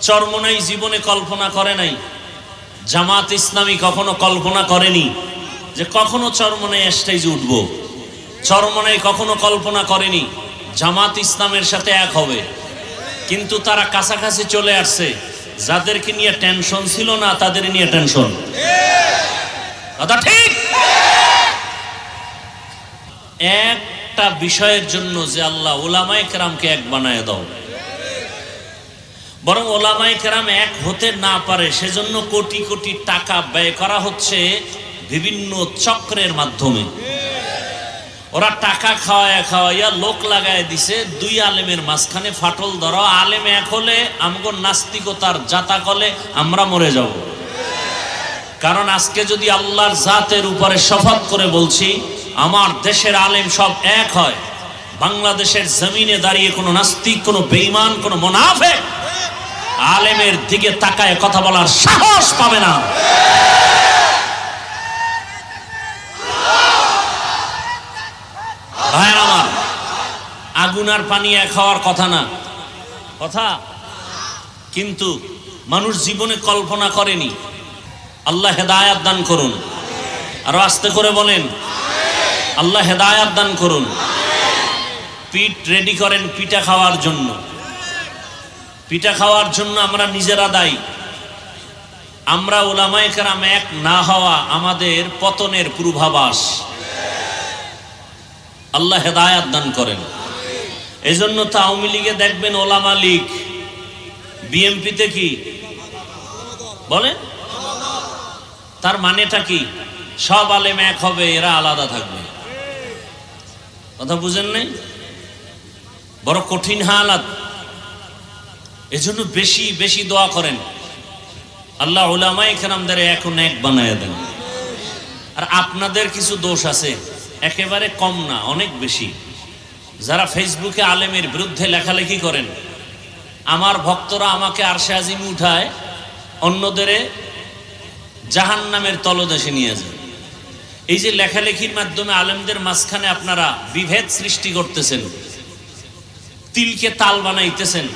চরমনাই জীবনে কল্পনা করে নাই। জামাত ইসলামী কখনো কল্পনা করেনি যে কখনো চরমনাই স্টেজে উঠব। চরমনাই কখনো কল্পনা করেনি জামাত ইসলামের সাথে এক হবে। কিন্তু তারা কাছাকাছি চলে আসছে। যাদেরকে নিয়ে টেনশন ছিল না, তাদের নিয়ে টেনশন কথা ঠিক? একটা বিষয়ের জন্য যে আল্লাহ ওলামায়ে কেরামকে এক বানায় দাও। বরং ওলামাই কেরাম এক হতে না পারে, সেজন্য কোটি কোটি টাকা ব্যয় করা হচ্ছে বিভিন্ন চক্রের মাধ্যমে। ওরা টাকা খাওয়ায় খাওয়াইয়া লোক লাগায় দিছে, দুই আলেমের মাঝখানে ফাটল ধরো, আলেম এক হলে আমগো নাস্তিকতার জাতা কলে আমরা মরে যাব। কারণ আজকে যদি আল্লাহর জাতের উপরে শপথ করে বলছি, আমার দেশের আলেম সব এক হয়, বাংলাদেশের জমিনে দাঁড়িয়ে কোনো নাস্তিক, কোনো বেইমান কোনো মোনাফে আলেমের দিকে তাকায় কথা বলার সাহস পাবে না। ভাইয়ের আমার, আগুন আর পানি এক হওয়ার কথা না। কথা? কিন্তু মানুষ জীবনে কল্পনা করেনি। আল্লাহ হেদায়াত দান করুন। আরও আস্তে করে বলেন, আল্লাহ হেদায়াত দান করুন। পিঠ রেডি করেন পিঠা খাওয়ার জন্য। পিঠা খাওয়ার জন্য আমরা নিজেরা দায়ী। আমরা ওলামায়ে কেরাম এক না হওয়া আমাদের পতনের পূর্বাভাস। আল্লাহ হেদায়াত দান করেন। এই জন্য তো আওয়ামী লীগে দেখবেন ওলামা লীগ, বিএমপিতে কি? বলেন? তার মানেটা কি? সব আলেম এক হবে, এরা আলাদা থাকবে। কথা বুঝেন নাই? বড় কঠিন হালাত। এজন্য বেশি বেশি দোয়া করেন। আল্লাহ ওলামাই কেরামদের এখন এক বানায় দেন। আর আপনাদের কিছু দোষ আছে, একেবারে কম না, অনেক বেশি। যারা ফেসবুকে আলেমের বিরুদ্ধে লেখালেখি করেন, আমার ভক্তরা আমাকে আরশে আজিম উঠায়, অন্যদের জাহান নামের তলদেশে নিয়ে যায়। এই যে লেখালেখির মাধ্যমে আলেমদের মাঝখানে আপনারা বিভেদ সৃষ্টি করতেছেন, তিলকে তাল বানাইতেছেন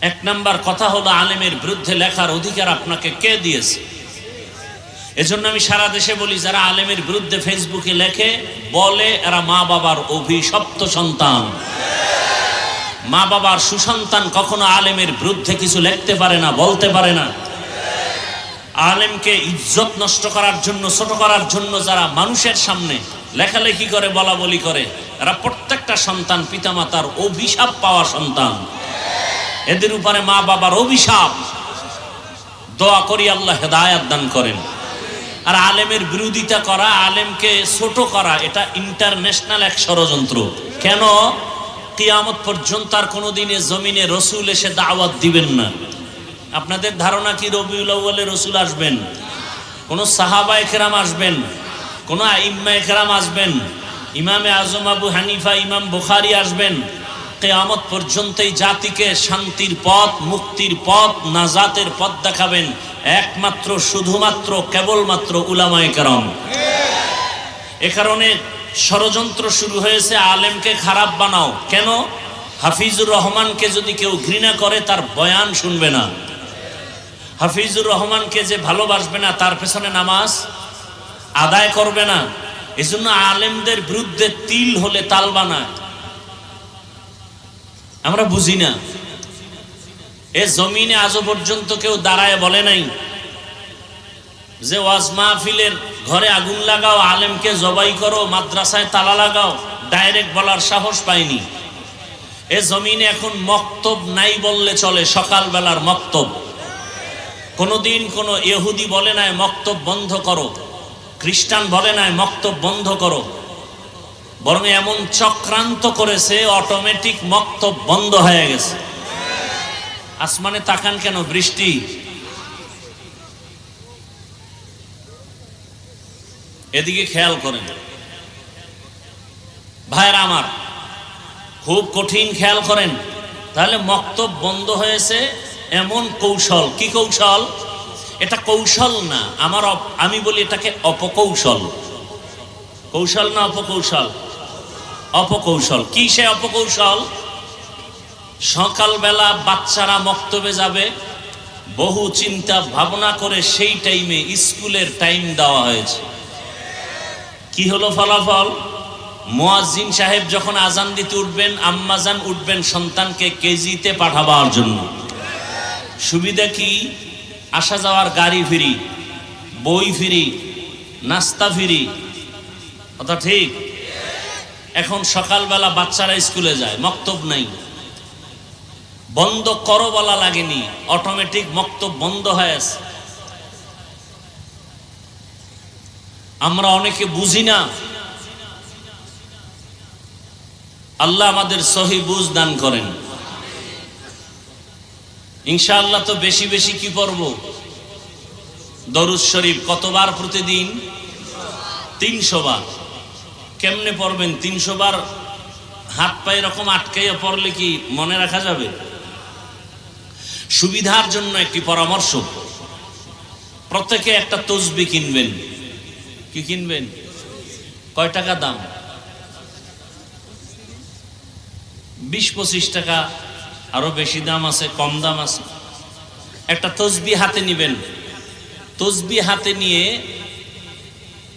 এক নাম্বার কথা হলো আলেমের বিরুদ্ধে লেখার অধিকার আপনাকে কে দিয়েছে? এজন্য আমি সারা দেশে বলি, যারা আলেমের বিরুদ্ধে ফেসবুকে লেখে, বলে এরা মা বাবার অভিশপ্ত সন্তান। মা বাবার সুসন্তান কখনো আলেমের বিরুদ্ধে কিছু লিখতে পারে না, বলতে পারে না। আলেমকে ইজ্জত নষ্ট করার জন্য, ছোট করার জন্য যারা মানুষের সামনে লেখালেখি করে বলা বলি করে, এরা প্রত্যেকটা সন্তান পিতামাতার অভিশাপ পাওয়া সন্তান। এদের উপরে মা বাবার অভিশাপ। দোয়া করি আল্লাহ হেদায়াত দান করেন। আর আলেমের বিরোধিতা করা, আলেমকে ছোট করা, এটা ইন্টারন্যাশনাল এক ষড়যন্ত্র। কেন? কিয়ামত পর্যন্ত আর কোনোদিনে জমিনে রসুল এসে দাওয়াত দিবেন না। আপনাদের ধারণা কি রবিউল আউ্বালে রসুল আসবেন? কোন সাহাবা একরাম আসবেন? কোনো ইম্মা একরাম আসবেন? ইমামে আজম আবু হানিফা, ইমাম বুখারি আসবেন? কেয়ামত পর্যন্ত এই জাতিকে শান্তির পথ, মুক্তির পথ, নাজাতের পথ দেখাবেন। একমাত্র, শুধুমাত্র, কেবলমাত্র উলামায়ে কেরাম। এ কারণে ষড়যন্ত্র শুরু হয়েছে, আলেমকে খারাপ বানাও। কেন? হাফিজুর রহমানকে যদি কেউ ঘৃণা করে, তার বয়ান শুনবে না। হাফিজুর রহমানকে যে ভালোবাসবে না, তার পেছনে নামাজ আদায় করবে না। এজন্য আলেমদের বিরুদ্ধে তিল হলে তাল বানায়। আমরা বুঝি না। এ জমিনে আজও পর্যন্ত কেউ দাঁড়ায় বলে নাই যে, ওয়াজ মাহফিলের ঘরে আগুন লাগাও, আলেমকে জবাই করো, মাদ্রাসায় তালা লাগাও, ডাইরেক্ট বলার সাহস পায়নি এ জমিনে এখন মক্তব নাই বললে চলে, সকালবেলার মক্তব। কোনোদিন কোনো ইহুদি বলে নাই, মক্তব বন্ধ করো। খ্রিস্টান বলে নাই, মক্তব বন্ধ করো। বরং এমন চক্রান্ত করেছে অটোমেটিক মক্তব বন্ধ হয়ে গেছে। আসমানে তাকান কেন, বৃষ্টি? এদিকে খেয়াল করেন। ভাইরা আমার, খুব কঠিন খেয়াল করেন। তাহলে মক্তব বন্ধ হয়েছে এমন কৌশল। কি কৌশল? এটা কৌশল না, আমার আমি বলি এটাকে অপকৌশল। কৌশল না অপকৌশল? অপকৌশল। কি সে অপকৌশল? সকালবেলা বাচ্চারা মক্তবে যাবে, বহু চিন্তা ভাবনা করে সেই টাইমে স্কুলের টাইম দেওয়া হয়েছে। কি হলো ফলাফল? মোয়াজিন সাহেব যখন আজান দিতে উঠবেন আম্মাজান উঠবেন সন্তানকে কেজিতে পাঠাবার জন্য। সুবিধা কি? আসা যাওয়ার গাড়ি ফিরি, বই ফিরি, নাস্তা ফিরি। কথা ঠিক? এখন সকালবেলা বাচ্চারা স্কুলে যায়, মক্তব নাই। বন্ধ করো বলা লাগেনি অটোমেটিক মক্তব বন্ধ হয়ে আছে। আমরা অনেকে বুঝি না। আল্লাহ আমাদের সহি বুঝ দান করেন। ইনশাআল্লাহ তো বেশি বেশি কি পড়ব? দরুদ শরীফ কতবার প্রতিদিন? তিনশো বার। কেমনে পড়বেন? তিনশো বার হাত পায়ে এরকম আটকাইয়া পড়লে কি মনে রাখা যাবে? সুবিধার জন্য একটি পরামর্শ। প্রত্যেকে একটা তসবি কিনবেন। কি কিনবেন? কয় টাকা দাম? বিশ পঁচিশ টাকা। আরও বেশি দাম আছে, কম দাম আছে। একটা তসবি হাতে নিবেন। তসবি হাতে নিয়ে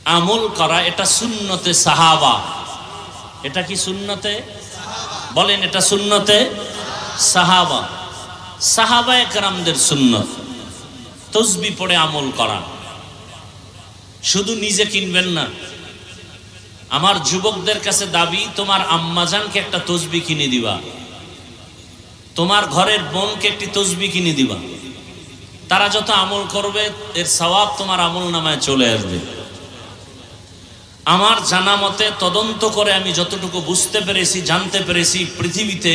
আমল করা এটা সুন্নতে সাহাবা। এটা কি সুন্নতে? বলেন, এটা সুন্নতে সাহাবা। সাহাবা একরামদের সুন্নত। তসবি পড়ে আমল করা। শুধু নিজে কিনবেন না। আমার যুবকদের কাছে দাবি, তোমার আম্মাজানকে একটা তসবি কিনে দিবা। তোমার ঘরের বোনকে একটি তসবি কিনে দিবা। তারা যত আমল করবে, এর সওয়াব তোমার আমল নামায় চলে আসবে। আমার জানা মতে তদন্ত করে আমি যতটুকু বুঝতে পেরেছি, জানতে পেরেছি, পৃথিবীতে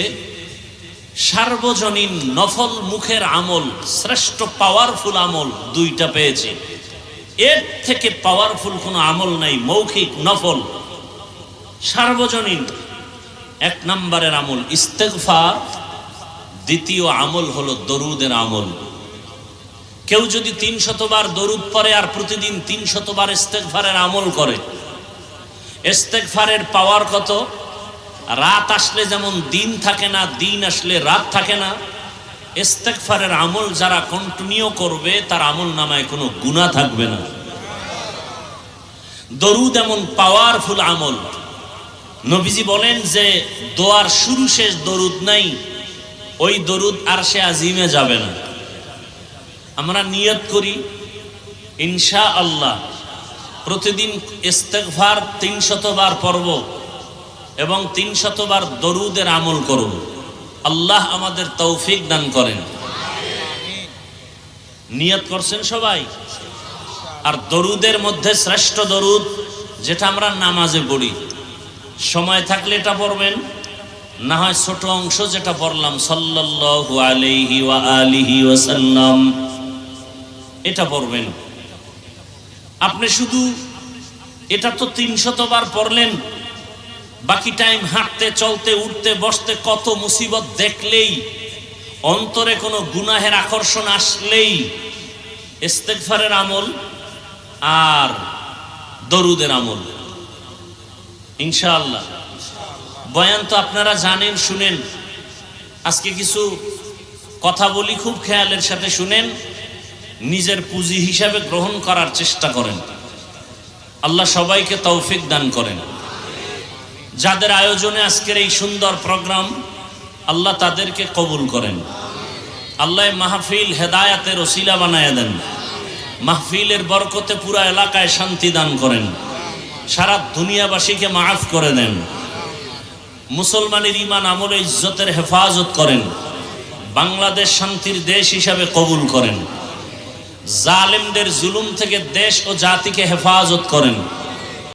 সার্বজনীন নফল মুখের আমল, শ্রেষ্ঠ পাওয়ারফুল আমল দুইটা পেয়েছি। এর থেকে পাওয়ারফুল কোনো আমল নাই, মৌখিক নফল। সার্বজনীন এক নম্বরের আমল, ইস্তেগফার। দ্বিতীয় আমল হলো দরুদের আমল। কেউ যদি তিন শতবার দরুদ পরে আর প্রতিদিন তিন শতবার ইস্তেগফারের আমল করে ইস্তেগফারের পাওয়ার কত? রাত আসলে যেমন দিন থাকে না, দিন আসলে রাত থাকে না। ইস্তেগফারের আমল যারা কন্টিনিউ করবে, তার আমল নামায় কোনো গুণা থাকবে না। দরুদ এমন পাওয়ারফুল আমল। নবীজি বলেন যে, দোয়ার শুরু শেষ দরুদ নাই, ওই দরুদ আর সে আজিমে যাবে না। আমরা নিয়ত করি ইনশা আল্লাহ প্রতিদিন ইস্তেগফার তিন শতবার পর্ব এবং তিন শতবার দরুদের আমল করব। আল্লাহ আমাদের তৌফিক দান করেন। নিয়ত করছেন সবাই? আর দরুদের মধ্যে শ্রেষ্ঠ দরুদ যেটা আমরা নামাজে পড়ি। সময় থাকলে এটা পড়বেন, না হয় ছোট অংশ যেটা পড়লাম, সাল্লাল্লাহু আলাইহি ওয়া আলিহি ওয়াসাল্লাম, এটা পড়বেন। আপনি শুধু এটা তো তিনশতবার পড়লেন। বাকি টাইম হাঁটতে, চলতে, উঠতে, বসতে কত মুসিবত দেখলেই, অন্তরে কোনো গুনাহের আকর্ষণ আসলেই ইস্তেগফারের আমল আর দরুদের আমল। ইনশাআল্লাহ। বয়ান তো আপনারা জানেন, শুনেন। আজকে কিছু কথা বলি, খুব খেয়ালের সাথে শুনেন। নিজের পুঁজি হিসাবে গ্রহণ করার চেষ্টা করেন। আল্লাহ সবাইকে তৌফিক দান করেন। যাদের আয়োজনে আজকের এই সুন্দর প্রোগ্রাম, আল্লাহ তাদেরকে কবুল করেন। আল্লাহ মাহফিল হেদায়াতের ওসিলা বানায় দেন। মাহফিলের বরকতে পুরা এলাকায় শান্তি দান করেন। সারা দুনিয়াবাসীকে মাফ করে দেন। মুসলমানের ইমান আমলে ইজ্জতের হেফাজত করেন। বাংলাদেশ শান্তির দেশ হিসাবে কবুল করেন। জালেমদের জুলুম থেকে দেশ ও জাতিকে হেফাজত করেন।